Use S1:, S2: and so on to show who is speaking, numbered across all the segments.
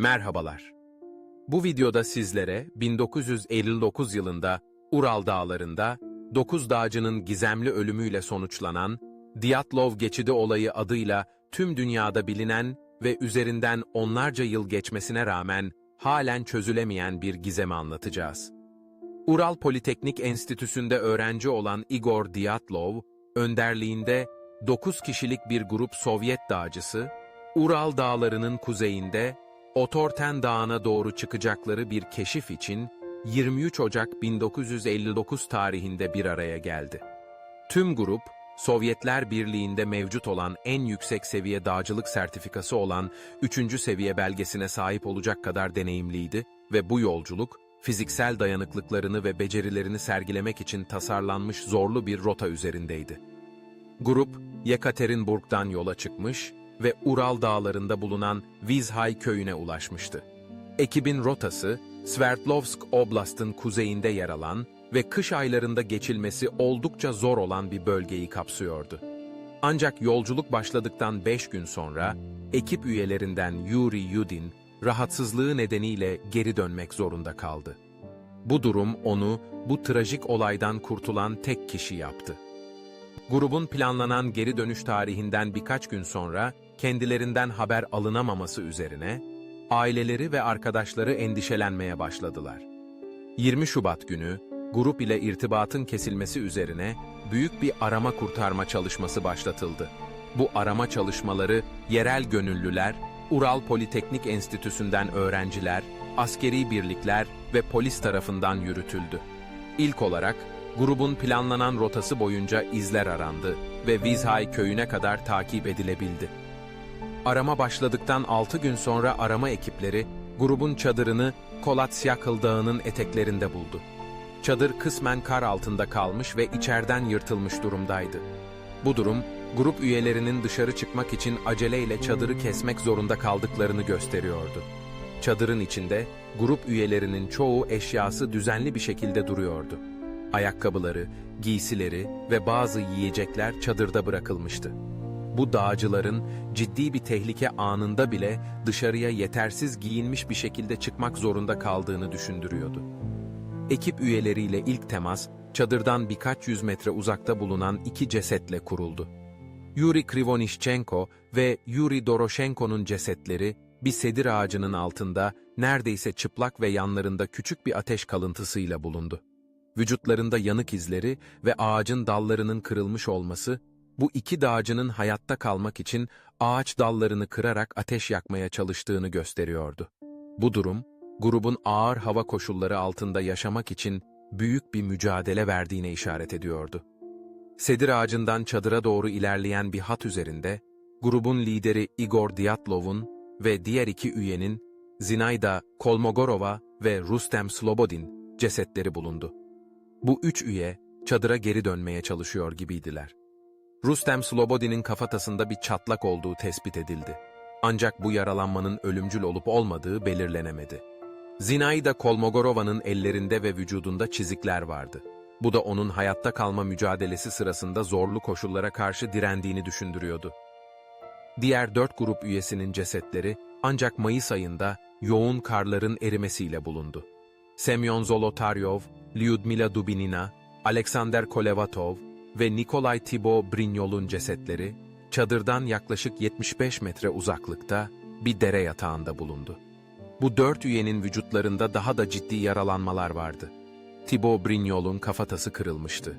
S1: Merhabalar. Bu videoda sizlere 1959 yılında Ural Dağları'nda 9 dağcının gizemli ölümüyle sonuçlanan Diatlov Geçidi olayı adıyla tüm dünyada bilinen ve üzerinden onlarca yıl geçmesine rağmen halen çözülemeyen bir gizemi anlatacağız. Ural Politeknik Enstitüsü'nde öğrenci olan Igor Diatlov, önderliğinde 9 kişilik bir grup Sovyet dağcısı, Ural Dağları'nın kuzeyinde Otorten Dağı'na doğru çıkacakları bir keşif için 23 Ocak 1959 tarihinde bir araya geldi. Tüm grup, Sovyetler Birliği'nde mevcut olan en yüksek seviye dağcılık sertifikası olan 3. seviye belgesine sahip olacak kadar deneyimliydi ve bu yolculuk, fiziksel dayanıklıklarını ve becerilerini sergilemek için tasarlanmış zorlu bir rota üzerindeydi. Grup, Yekaterinburg'dan yola çıkmış ve Ural dağlarında bulunan Vizhay köyüne ulaşmıştı. Ekibin rotası, Sverdlovsk Oblast'ın kuzeyinde yer alan ve kış aylarında geçilmesi oldukça zor olan bir bölgeyi kapsıyordu. Ancak yolculuk başladıktan 5 gün sonra, ekip üyelerinden Yuri Yudin, rahatsızlığı nedeniyle geri dönmek zorunda kaldı. Bu durum onu bu trajik olaydan kurtulan tek kişi yaptı. Grubun planlanan geri dönüş tarihinden birkaç gün sonra kendilerinden haber alınamaması üzerine aileleri ve arkadaşları endişelenmeye başladılar. 20 Şubat günü grup ile irtibatın kesilmesi üzerine büyük bir arama kurtarma çalışması başlatıldı. Bu arama çalışmaları yerel gönüllüler, Ural Politeknik Enstitüsü'nden öğrenciler, askeri birlikler ve polis tarafından yürütüldü. İlk olarak grubun planlanan rotası boyunca izler arandı ve Vizhay köyüne kadar takip edilebildi. Arama başladıktan 6 gün sonra arama ekipleri grubun çadırını Kolatsyakıl Dağı'nın eteklerinde buldu. Çadır kısmen kar altında kalmış ve içeriden yırtılmış durumdaydı. Bu durum, grup üyelerinin dışarı çıkmak için aceleyle çadırı kesmek zorunda kaldıklarını gösteriyordu. Çadırın içinde grup üyelerinin çoğu eşyası düzenli bir şekilde duruyordu. Ayakkabıları, giysileri ve bazı yiyecekler çadırda bırakılmıştı. Bu dağcıların ciddi bir tehlike anında bile dışarıya yetersiz giyinmiş bir şekilde çıkmak zorunda kaldığını düşündürüyordu. Ekip üyeleriyle ilk temas, çadırdan birkaç yüz metre uzakta bulunan iki cesetle kuruldu. Yuri Krivonishchenko ve Yuri Doroshenko'nun cesetleri bir sedir ağacının altında neredeyse çıplak ve yanlarında küçük bir ateş kalıntısıyla bulundu. Vücutlarında yanık izleri ve ağacın dallarının kırılmış olması, bu iki dağcının hayatta kalmak için ağaç dallarını kırarak ateş yakmaya çalıştığını gösteriyordu. Bu durum, grubun ağır hava koşulları altında yaşamak için büyük bir mücadele verdiğine işaret ediyordu. Sedir ağacından çadıra doğru ilerleyen bir hat üzerinde, grubun lideri Igor Diatlov'un ve diğer iki üyenin Zinayda Kolmogorova ve Rustem Slobodin cesetleri bulundu. Bu üç üye çadıra geri dönmeye çalışıyor gibiydiler. Rustem Slobodin'in kafatasında bir çatlak olduğu tespit edildi. Ancak bu yaralanmanın ölümcül olup olmadığı belirlenemedi. Zinaida Kolmogorova'nın ellerinde ve vücudunda çizikler vardı. Bu da onun hayatta kalma mücadelesi sırasında zorlu koşullara karşı direndiğini düşündürüyordu. Diğer dört grup üyesinin cesetleri ancak Mayıs ayında yoğun karların erimesiyle bulundu. Semyon Zolotaryov, Lyudmila Dubinina, Alexander Kolevatov ve Nikolay Tibo Brinyol'un cesetleri, çadırdan yaklaşık 75 metre uzaklıkta bir dere yatağında bulundu. Bu dört üyenin vücutlarında daha da ciddi yaralanmalar vardı. Tibo Brinyol'un kafatası kırılmıştı.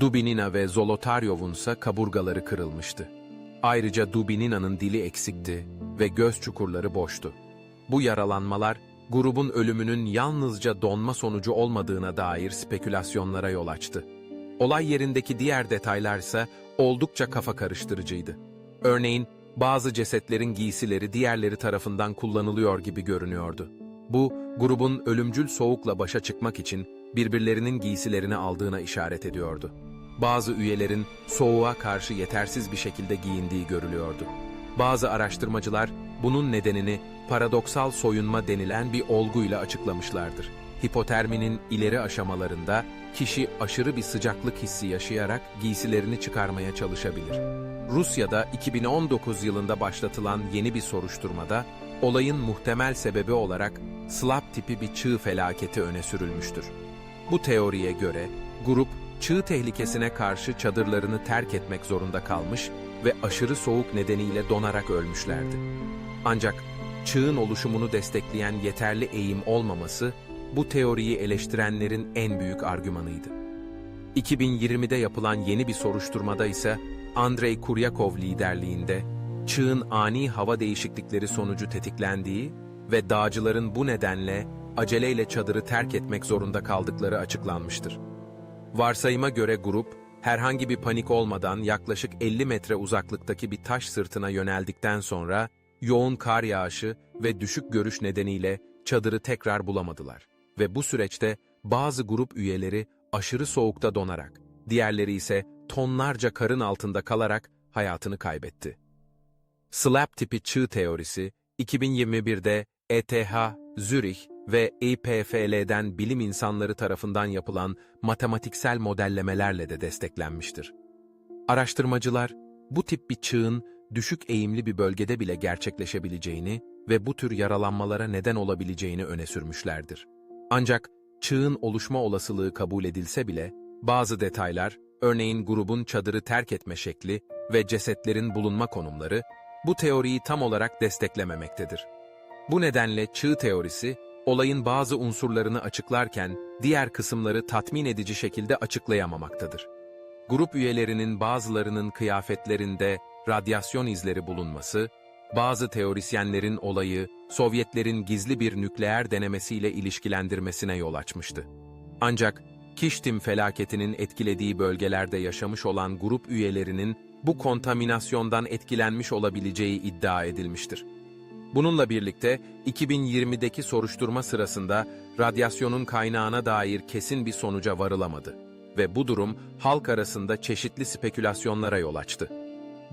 S1: Dubinina ve Zolotaryov'un ise kaburgaları kırılmıştı. Ayrıca Dubinina'nın dili eksikti ve göz çukurları boştu. Bu yaralanmalar, grubun ölümünün yalnızca donma sonucu olmadığına dair spekülasyonlara yol açtı. Olay yerindeki diğer detaylar ise oldukça kafa karıştırıcıydı. Örneğin, bazı cesetlerin giysileri diğerleri tarafından kullanılıyor gibi görünüyordu. Bu, grubun ölümcül soğukla başa çıkmak için birbirlerinin giysilerini aldığına işaret ediyordu. Bazı üyelerin soğuğa karşı yetersiz bir şekilde giyindiği görülüyordu. Bazı araştırmacılar bunun nedenini paradoksal soyunma denilen bir olguyla açıklamışlardır. Hipoterminin ileri aşamalarında kişi aşırı bir sıcaklık hissi yaşayarak giysilerini çıkarmaya çalışabilir. Rusya'da 2019 yılında başlatılan yeni bir soruşturmada olayın muhtemel sebebi olarak slap tipi bir çığ felaketi öne sürülmüştür. Bu teoriye göre grup çığ tehlikesine karşı çadırlarını terk etmek zorunda kalmış ve aşırı soğuk nedeniyle donarak ölmüşlerdi. Ancak çığın oluşumunu destekleyen yeterli eğim olmaması bu teoriyi eleştirenlerin en büyük argümanıydı. 2020'de yapılan yeni bir soruşturmada ise Andrei Kuryakov liderliğinde çığın ani hava değişiklikleri sonucu tetiklendiği ve dağcıların bu nedenle aceleyle çadırı terk etmek zorunda kaldıkları açıklanmıştır. Varsayıma göre grup, herhangi bir panik olmadan yaklaşık 50 metre uzaklıktaki bir taş sırtına yöneldikten sonra yoğun kar yağışı ve düşük görüş nedeniyle çadırı tekrar bulamadılar. Ve bu süreçte bazı grup üyeleri aşırı soğukta donarak, diğerleri ise tonlarca karın altında kalarak hayatını kaybetti. SLAP tipi çığ teorisi, 2021'de ETH, Zürich ve EPFL'den bilim insanları tarafından yapılan matematiksel modellemelerle de desteklenmiştir. Araştırmacılar, bu tip bir çığın düşük eğimli bir bölgede bile gerçekleşebileceğini ve bu tür yaralanmalara neden olabileceğini öne sürmüşlerdir. Ancak çığın oluşma olasılığı kabul edilse bile, bazı detaylar, örneğin grubun çadırı terk etme şekli ve cesetlerin bulunma konumları, bu teoriyi tam olarak desteklememektedir. Bu nedenle çığ teorisi, olayın bazı unsurlarını açıklarken diğer kısımları tatmin edici şekilde açıklayamamaktadır. Grup üyelerinin bazılarının kıyafetlerinde radyasyon izleri bulunması, bazı teorisyenlerin olayı Sovyetlerin gizli bir nükleer denemesiyle ilişkilendirmesine yol açmıştı. Ancak Kiştim felaketinin etkilediği bölgelerde yaşamış olan grup üyelerinin bu kontaminasyondan etkilenmiş olabileceği iddia edilmiştir. Bununla birlikte 2020'deki soruşturma sırasında radyasyonun kaynağına dair kesin bir sonuca varılamadı ve bu durum halk arasında çeşitli spekülasyonlara yol açtı.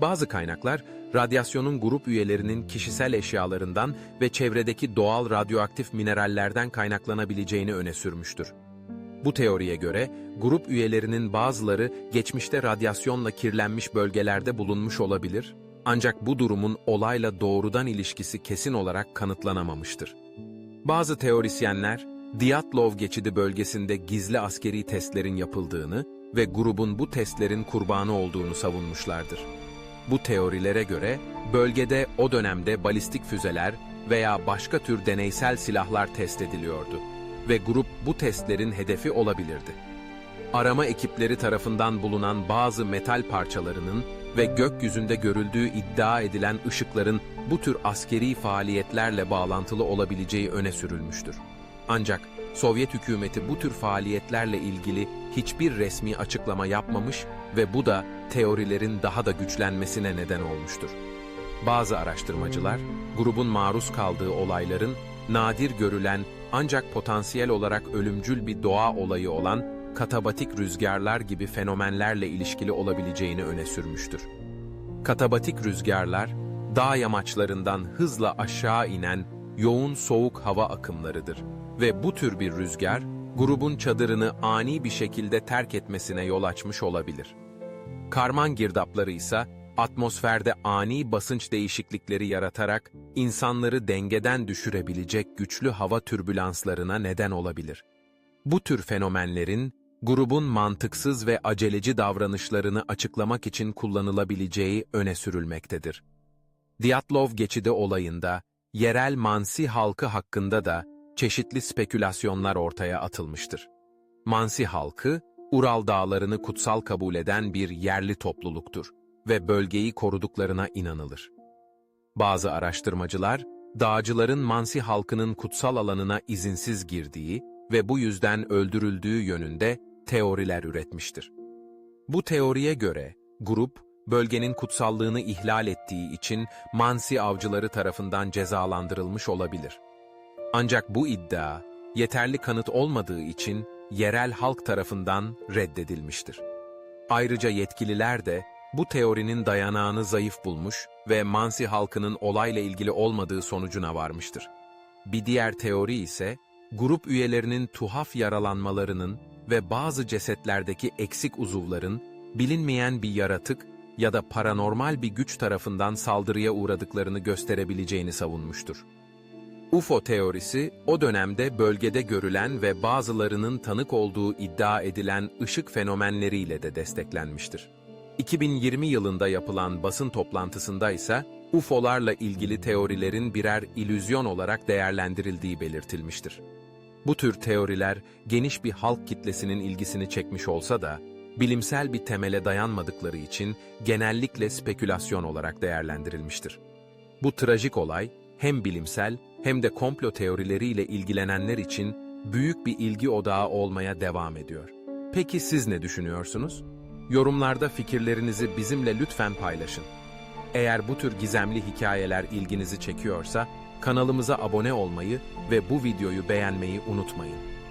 S1: Bazı kaynaklar, radyasyonun grup üyelerinin kişisel eşyalarından ve çevredeki doğal radyoaktif minerallerden kaynaklanabileceğini öne sürmüştür. Bu teoriye göre, grup üyelerinin bazıları geçmişte radyasyonla kirlenmiş bölgelerde bulunmuş olabilir, ancak bu durumun olayla doğrudan ilişkisi kesin olarak kanıtlanamamıştır. Bazı teorisyenler, Diatlov geçidi bölgesinde gizli askeri testlerin yapıldığını ve grubun bu testlerin kurbanı olduğunu savunmuşlardır. Bu teorilere göre bölgede o dönemde balistik füzeler veya başka tür deneysel silahlar test ediliyordu ve grup bu testlerin hedefi olabilirdi. Arama ekipleri tarafından bulunan bazı metal parçalarının ve gökyüzünde görüldüğü iddia edilen ışıkların bu tür askeri faaliyetlerle bağlantılı olabileceği öne sürülmüştür. Ancak Sovyet hükümeti bu tür faaliyetlerle ilgili hiçbir resmi açıklama yapmamış ve bu da teorilerin daha da güçlenmesine neden olmuştur. Bazı araştırmacılar, grubun maruz kaldığı olayların nadir görülen ancak potansiyel olarak ölümcül bir doğa olayı olan katabatik rüzgarlar gibi fenomenlerle ilişkili olabileceğini öne sürmüştür. Katabatik rüzgarlar, dağ yamaçlarından hızla aşağı inen yoğun soğuk hava akımlarıdır ve bu tür bir rüzgar, grubun çadırını ani bir şekilde terk etmesine yol açmış olabilir. Karman girdapları ise atmosferde ani basınç değişiklikleri yaratarak insanları dengeden düşürebilecek güçlü hava türbülanslarına neden olabilir. Bu tür fenomenlerin grubun mantıksız ve aceleci davranışlarını açıklamak için kullanılabileceği öne sürülmektedir. Diatlov geçidi olayında yerel Mansi halkı hakkında da çeşitli spekülasyonlar ortaya atılmıştır. Mansi halkı, Ural dağlarını kutsal kabul eden bir yerli topluluktur ve bölgeyi koruduklarına inanılır. Bazı araştırmacılar, dağcıların Mansi halkının kutsal alanına izinsiz girdiği ve bu yüzden öldürüldüğü yönünde teoriler üretmiştir. Bu teoriye göre, grup, bölgenin kutsallığını ihlal ettiği için Mansi avcıları tarafından cezalandırılmış olabilir. Ancak bu iddia, yeterli kanıt olmadığı için yerel halk tarafından reddedilmiştir. Ayrıca yetkililer de bu teorinin dayanağını zayıf bulmuş ve Mansi halkının olayla ilgili olmadığı sonucuna varmıştır. Bir diğer teori ise, grup üyelerinin tuhaf yaralanmalarının ve bazı cesetlerdeki eksik uzuvların bilinmeyen bir yaratık ya da paranormal bir güç tarafından saldırıya uğradıklarını gösterebileceğini savunmuştur. UFO teorisi, o dönemde bölgede görülen ve bazılarının tanık olduğu iddia edilen ışık fenomenleriyle de desteklenmiştir. 2020 yılında yapılan basın toplantısında ise UFO'larla ilgili teorilerin birer ilüzyon olarak değerlendirildiği belirtilmiştir. Bu tür teoriler geniş bir halk kitlesinin ilgisini çekmiş olsa da, bilimsel bir temele dayanmadıkları için genellikle spekülasyon olarak değerlendirilmiştir. Bu trajik olay, hem bilimsel hem de komplo teorileriyle ilgilenenler için büyük bir ilgi odağı olmaya devam ediyor. Peki siz ne düşünüyorsunuz? Yorumlarda fikirlerinizi bizimle lütfen paylaşın. Eğer bu tür gizemli hikayeler ilginizi çekiyorsa, kanalımıza abone olmayı ve bu videoyu beğenmeyi unutmayın.